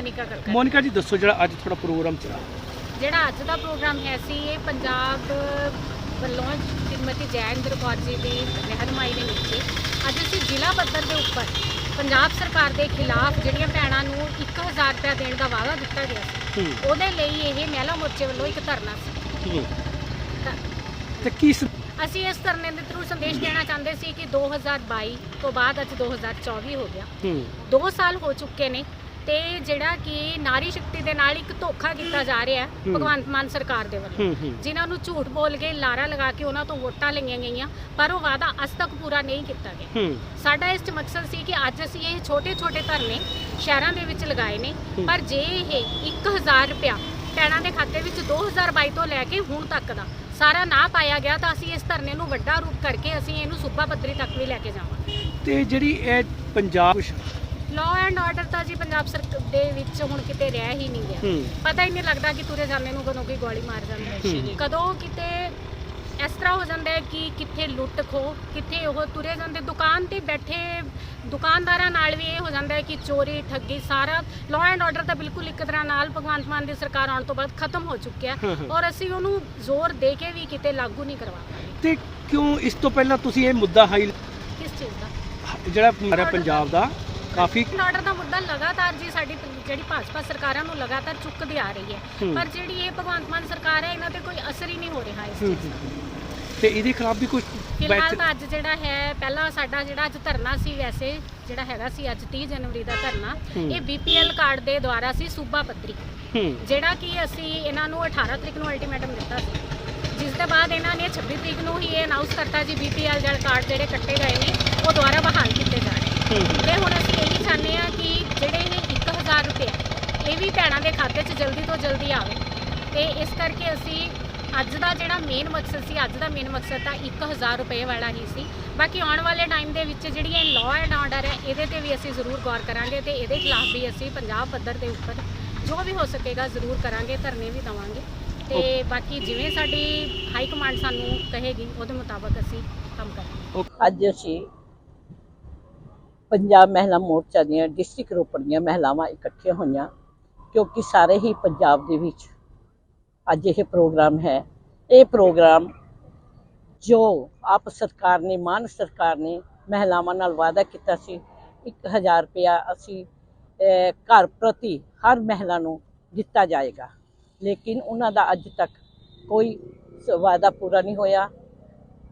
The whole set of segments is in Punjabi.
ਮੋਨਿਕਾ ਕਲਕਰ ਮੋਨਿਕਾ ਜੀ ਦੱਸੋ ਜਿਹੜਾ ਅੱਜ ਤੁਹਾਡਾ ਪ੍ਰੋਗਰਾਮ ਚੱਲਾ ਜਿਹੜਾ ਅੱਜ ਦਾ ਪ੍ਰੋਗਰਾਮ ਹੈ ਸੀ ਇਹ ਪੰਜਾਬ ਵੱਲੋਂ ਸ਼੍ਰੀਮਤੀ ਜੈਨਦਰ ਕੌਰ ਜੀ ਦੀ ਰਹਿਨਮਾਈ ਦੇ ਵਿੱਚ ਅੱਜ ਅਸੀਂ ਜ਼ਿਲ੍ਹਾ ਪੱਧਰ ਦੇ ਉੱਪਰ ਪੰਜਾਬ ਸਰਕਾਰ ਦੇ ਖਿਲਾਫ ਜਿਹੜੀਆਂ ਭੈਣਾਂ ਨੂੰ 1000 ਰੁਪਏ ਦੇਣ ਦਾ ਵਾਅਦਾ ਦਿੱਤਾ ਗਿਆ ਸੀ ਉਹਦੇ ਲਈ ਇਹ ਮਹਿਲਾ ਮੋਰਚੇ ਵੱਲੋਂ ਇੱਕ ਧਰਨਾ ਸੀ। ਤਾਂ ਕੀ ਅਸੀਂ ਇਸ ਧਰਨੇ ਦੇ ਥਰੂ ਸੰਦੇਸ਼ ਦੇਣਾ ਚਾਹੁੰਦੇ ਸੀ ਕਿ 2022 ਤੋਂ ਬਾਅਦ ਅੱਜ 2024 ਹੋ ਗਿਆ। ਹੂੰ। 2 ਸਾਲ ਹੋ ਚੁੱਕੇ ਨੇ ਤੇ ਜਿਹੜਾ ਕਿ ਨਾਰੀ ਸ਼ਕਤੀ ਦੇ ਨਾਲ ਇੱਕ ਧੋਖਾ ਕੀਤਾ ਜਾ ਰਿਹਾ ਹੈ। ਭਗਵੰਤ ਮਾਨ ਸਰਕਾਰ ਦੇ ਵੱਲੋਂ। ਜਿਨ੍ਹਾਂ ਨੂੰ ਝੂਠ ਬੋਲ ਕੇ ਲਾਰਾ ਲਗਾ ਕੇ ਉਹਨਾਂ ਤੋਂ ਵੋਟਾਂ ਲਈਆਂ ਗਈਆਂ ਪਰ ਉਹ ਵਾਅਦਾ ਅੱਜ ਤੱਕ ਪੂਰਾ ਨਹੀਂ ਕੀਤਾ ਗਿਆ। ਸਾਡਾ ਇਸ 'ਚ ਮਕਸਦ ਸੀ ਕਿ ਅੱਜ ਅਸੀਂ ਇਹ ਛੋਟੇ ਛੋਟੇ ਧਰਨੇ ਸ਼ਹਿਰਾਂ ਦੇ ਵਿੱਚ ਲਗਾਏ ਨੇ। ਪਰ ਜੇ ਇਹ 1000 ਰੁਪਇਆ ਭੈਣਾਂ ਦੇ ਖਾਤੇ ਵਿੱਚ 2022 ਤੋਂ ਲੈ ਕੇ ਹੁਣ ਤੱਕ ਦਾ ਸਾਰਾ ਨਾ ਪਾਇਆ ਗਿਆ ਤਾਂ ਅਸੀਂ ਇਸ ਧਰਨੇ ਨੂੰ ਵੱਡਾ ਰੂਪ ਕਰਕੇ ਅਸੀਂ ਇਹਨੂੰ ਸੂਬਾ ਪੱਧਰੀ ਤੱਕ ਵੀ ਲੈ ਕੇ ਜਾਵਾਂਗੇ। ਤੇ ਜਿਹੜੀ ਇਹ ਪੰਜਾਬ ਲਾਅ ਐਂਡ ਆਰਡਰ ਤਾਂ ਜੀ ਪੰਜਾਬ ਸਰਕਾਰ ਦੇ ਵਿੱਚ ਹੁਣ ਕਿਤੇ ਰਹਿ ਹੀ ਨਹੀਂ ਗਿਆ। ਹੂੰ। ਪਤਾ ਹੀ ਨਹੀਂ ਲੱਗਦਾ ਕਿ ਤੁਰੇ ਜਾਂਦੇ ਨੂੰ ਕਦੋਂ ਕੋਈ ਗੋਲੀ ਮਾਰ ਜਾਂਦਾ ਹੈ। ਹੂੰ। ਕਦੋਂ ਕਿਤੇ ਇਸ ਤਰ੍ਹਾਂ ਹੋ ਜਾਂਦਾ ਹੈ ਕਿ ਕਿੱਥੇ ਲੁੱਟ ਖੋ ਕਿੱਥੇ ਉਹ ਤੁਰੇ ਜਾਂਦੇ। ਦੁਕਾਨ ਤੇ ਬੈਠੇ ਦੁਕਾਨਦਾਰਾਂ ਨਾਲ ਵੀ ਇਹ ਹੋ ਜਾਂਦਾ ਹੈ ਕਿ ਚੋਰੀ ਠੱਗੀ ਸਾਰਾ ਲਾਅ ਐਂਡ ਆਰਡਰ ਤਾਂ ਬਿਲਕੁਲ ਇੱਕ ਤਰ੍ਹਾਂ ਨਾਲ ਭਗਵੰਤ ਮਾਨ ਦੀ ਸਰਕਾਰ ਆਉਣ ਤੋਂ ਬਾਅਦ ਖਤਮ ਹੋ ਚੁੱਕਿਆ ਹਾਂ, ਹੈ ਹਾਂ। ਔਰ ਅਸੀਂ ਉਹਨੂੰ ਜ਼ੋਰ ਦੇ ਕੇ ਵੀ ਕਿਤੇ ਲਾਗੂ ਨਹੀਂ ਕਰਵਾ ਪਾਏ ਤੇ ਕਿਉਂ ਇਸ ਤੋਂ ਪਹਿਲਾਂ ਤੁਸੀਂ ਇਹ ਮੁੱਦਾ ਹਾਈ ਕਿਸ ਚੀਜ਼ ਦਾ? ਜਿਹੜਾ ਹਮਾਰਾ ਪੰਜਾਬ ਦਾ ਕਾਫੀ ਆਰਡਰ ਦਾ ਮੁੱਦਾ ਲਗਾਤਾਰ ਜੀ ਸਾਡੀ ਪ- ਜਿਹੜੀ ਭਾਜਪਾ ਸਰਕਾਰਾਂ ਨੂੰ ਲਗਾਤਾਰ ਚੁੱਕਦੀ ਆ ਰਹੀ ਹੈ ਹੂੰ। ਪਰ ਜਿਹੜੀ ਇਹ ਭਗਵੰਤ ਮਾਨ ਸਰਕਾਰ ਹੈ ਇਹਨਾਂ ਤੇ ਕੋਈ ਅਸਰ ਹੀ ਨਹੀਂ ਹੋ ਰਿਹਾ ਇਸ ਹੂੰ, ਚੀਜ਼ ਦਾ ਹੂੰ। ਤੇ ਇਹਦੇ ਖਿਲਾਫ ਵੀ ਕੁਝ ਫਿਲਹਾਲ ਤਾਂ ਅੱਜ ਜਿਹੜਾ ਹੈ ਪਹਿਲਾਂ ਸਾਡਾ ਜਿਹੜਾ ਅੱਜ ਧਰਨਾ ਸੀ ਵੈਸੇ ਜਿਹੜਾ ਹੈਗਾ ਸੀ ਅੱਜ 30 ਜਨਵਰੀ ਦਾ ਧਰਨਾ ਹੂੰ। ਇਹ ਬੀਪੀਐਲ ਕਾਰਡ ਦੇ ਦੁਆਰਾ ਸੀ ਸੂਬਾ ਪੱਧਰੀ ਹੂੰ ਜਿਹੜਾ ਕਿ ਅਸੀਂ ਇਹਨਾਂ ਨੂੰ 18 ਤਰੀਕ ਨੂੰ ਅਲਟੀਮੇਟਮ ਦਿੱਤਾ ਸੀ ਜਿਸ ਦੇ ਬਾਅਦ ਇਹਨਾਂ ਨੇ 26 ਤਰੀਕ ਨੂੰ ਹੀ ਇਹ ਅਨਾਉਂਸ ਕਰਤਾ ਜੀ ਬੀਪੀਐਲ ਜਿਹੜੇ ਕਾਰਡ ਜਿਹੜੇ ਕੱਟੇ ਗਏ ਨੇ ਉਹ ਦੁਬਾਰਾ ਬਹਾਲ ਕੀਤੇ ਜਾ ਰਹੇ ਹੂੰ, ਹੂੰ। ਤੇ ਹੁਣ ਅਸੀਂ ਇਹੀ ਚਾਹੁੰਦੇ ਆ ਕਿ ਜਿਹੜੇ ਇਹ 1000 ਰੁਪਏ ਇਹ ਵੀ ਭੈਣਾਂ ਦੇ ਖਾਤੇ 'ਚ ਜਲਦੀ ਤੋਂ ਜਲਦੀ ਆਵੇ। ਤੇ ਇਸ ਕਰਕੇ ਅਸੀਂ ਅੱਜ ਦਾ ਜਿਹੜਾ ਮੇਨ ਮਕਸਦ ਸੀ ਅੱਜ ਦਾ ਮੇਨ ਮਕਸਦ ਤਾਂ 1000 ਰੁਪਏ ਵਾਲਾ ਹੀ ਸੀ। ਬਾਕੀ ਆਉਣ ਵਾਲੇ ਟਾਈਮ ਦੇ ਵਿੱਚ ਜਿਹੜੀ ਇਹ ਲਾਅ ਐਂਡ ਆਰਡਰ ਹੈ ਇਹਦੇ ਤੇ ਵੀ ਅਸੀਂ ਜ਼ਰੂਰ ਗੌਰ ਕਰਾਂਗੇ ਤੇ ਇਹਦੇ ਖਿਲਾਫ ਵੀ ਅਸੀਂ ਪੰਜਾਬ ਪੱਧਰ ਦੇ ਉੱਪਰ ਜੋ ਵੀ ਹੋ ਸਕੇਗਾ ਜ਼ਰੂਰ ਕਰਾਂਗੇ ਧਰਨੇ ਵੀ ਦਵਾਂਗੇ। ਤੇ ਬਾਕੀ ਜਿਵੇਂ ਸਾਡੀ ਹਾਈ ਕਮਾਂਡ ਸਾਨੂੰ ਕਹੇਗੀ ਉਹਦੇ ਮੁਤਾਬਕ ਅਸੀਂ ਕੰਮ ਕਰਾਂਗੇ। ਅੱਜ ਅਸੀਂ ਪੰਜਾਬ ਮਹਿਲਾ ਮੋਰਚਾ ਦੀਆਂ ਡਿਸਟ੍ਰਿਕਟ ਰੋਪੜ ਦੀਆਂ ਮਹਿਲਾਵਾਂ ਇਕੱਠੀਆਂ ਹੋਈਆਂ, ਕਿਉਂਕਿ ਸਾਰੇ ਹੀ ਪੰਜਾਬ ਦੇ ਵਿੱਚ ਅੱਜ ਇਹ ਪ੍ਰੋਗਰਾਮ ਹੈ। ਇਹ ਪ੍ਰੋਗਰਾਮ ਜੋ ਆਪ ਸਰਕਾਰ ਨੇ, ਮਾਨ ਸਰਕਾਰ ਨੇ ਮਹਿਲਾਵਾਂ ਨਾਲ ਵਾਅਦਾ ਕੀਤਾ ਸੀ 1000 ਰੁਪਇਆ ਅਸੀਂ ਘਰ ਪ੍ਰਤੀ ਹਰ ਮਹਿਲਾ ਨੂੰ ਦਿੱਤਾ ਜਾਏਗਾ। ਲੇਕਿਨ ਉਹਨਾਂ ਦਾ ਅੱਜ ਤੱਕ ਕੋਈ ਵਾਅਦਾ ਪੂਰਾ ਨਹੀਂ ਹੋਇਆ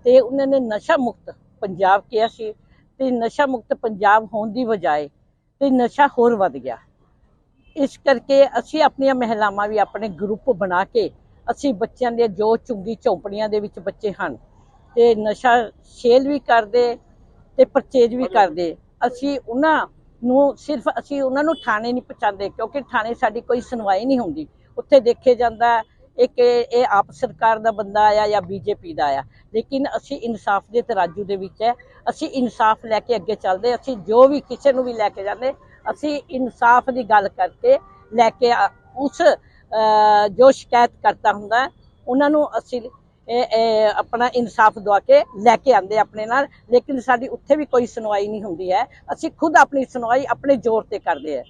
ਤੇ ਉਹਨਾਂ ਨੇ ਨਸ਼ਾ ਮੁਕਤ ਪੰਜਾਬ ਕਿਹਾ ਸੀ। ਤੇ ਨਸ਼ਾ ਮੁਕਤ ਪੰਜਾਬ ਹੋਣ ਦੀ ਬਜਾਏ ਤੇ ਨਸ਼ਾ ਹੋਰ ਵੱਧ ਗਿਆ। ਇਸ ਕਰਕੇ ਅਸੀਂ ਆਪਣੀਆਂ ਮਹਿਲਾਵਾਂ ਵੀ ਆਪਣੇ ਗਰੁੱਪ ਬਣਾ ਕੇ ਅਸੀਂ ਬੱਚਿਆਂ ਦੇ ਜੋ ਚੁੰਗੀ ਝੌਂਪੜੀਆਂ ਦੇ ਵਿੱਚ ਬੱਚੇ ਹਨ ਤੇ ਨਸ਼ਾ ਸੇਲ ਵੀ ਕਰਦੇ ਤੇ ਪਰਚੇਜ ਵੀ ਕਰਦੇ, ਅਸੀਂ ਉਹਨਾਂ ਨੂੰ ਸਿਰਫ ਅਸੀਂ ਉਹਨਾਂ ਨੂੰ ਥਾਣੇ ਨਹੀਂ ਪਹੁੰਚਾਉਂਦੇ ਕਿਉਂਕਿ ਥਾਣੇ ਸਾਡੀ ਕੋਈ ਸੁਣਵਾਈ ਨਹੀਂ ਹੁੰਦੀ। ਉੱਥੇ ਦੇਖੇ ਜਾਂਦਾ ਇੱਕ ਇਹ ਆਪ ਸਰਕਾਰ ਦਾ ਬੰਦਾ ਆਇਆ ਜਾਂ ਬੀਜੇਪੀ ਦਾ ਆਇਆ। ਲੇਕਿਨ ਅਸੀਂ ਇਨਸਾਫ ਦੇ ਤਰਾਜੂ ਦੇ ਵਿੱਚ ਹੈ। ਅਸੀਂ ਇਨਸਾਫ ਲੈ ਕੇ ਅੱਗੇ ਚੱਲਦੇ ਅਸੀਂ ਜੋ ਵੀ ਕਿਸੇ ਨੂੰ ਵੀ ਲੈ ਕੇ ਜਾਂਦੇ, ਅਸੀਂ ਇਨਸਾਫ ਦੀ ਗੱਲ ਕਰਕੇ ਲੈ ਕੇ ਆ- ਉਸ ਜੋ ਸ਼ਿਕਾਇਤ ਕਰਤਾ ਹੁੰਦਾ, ਉਹਨਾਂ ਨੂੰ ਅਸੀਂ ਆਪਣਾ ਇਨਸਾਫ ਦਵਾ ਕੇ ਲੈ ਕੇ ਆਂਦੇ ਆਪਣੇ ਨਾਲ। ਲੇਕਿਨ ਸਾਡੀ ਉੱਥੇ ਵੀ ਕੋਈ ਸੁਣਵਾਈ ਨਹੀਂ ਹੁੰਦੀ ਹੈ। ਅਸੀਂ ਖੁਦ ਆਪਣੀ ਸੁਣਵਾਈ ਆਪਣੇ ਜ਼ੋਰ ਤੇ ਕਰਦੇ ਹਾਂ।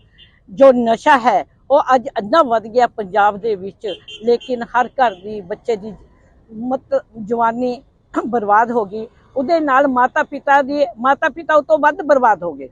ਜੋ ਨਸ਼ਾ ਹੈ ਉਹ ਅੱਜ ਇੰਨਾ ਵੱਧ ਗਿਆ ਪੰਜਾਬ ਦੇ ਵਿੱਚ, ਲੇਕਿਨ ਹਰ ਘਰ ਦੀ ਬੱਚੇ ਦੀ ਮਤ ਜਵਾਨੀ ਬਰਬਾਦ ਹੋ ਗਈ। ਉਹਦੇ ਨਾਲ ਮਾਤਾ ਪਿਤਾ ਦੀ ਮਾਤਾ ਪਿਤਾ ਉਹ ਤੋਂ ਵੱਧ ਬਰਬਾਦ ਹੋ ਗਏ।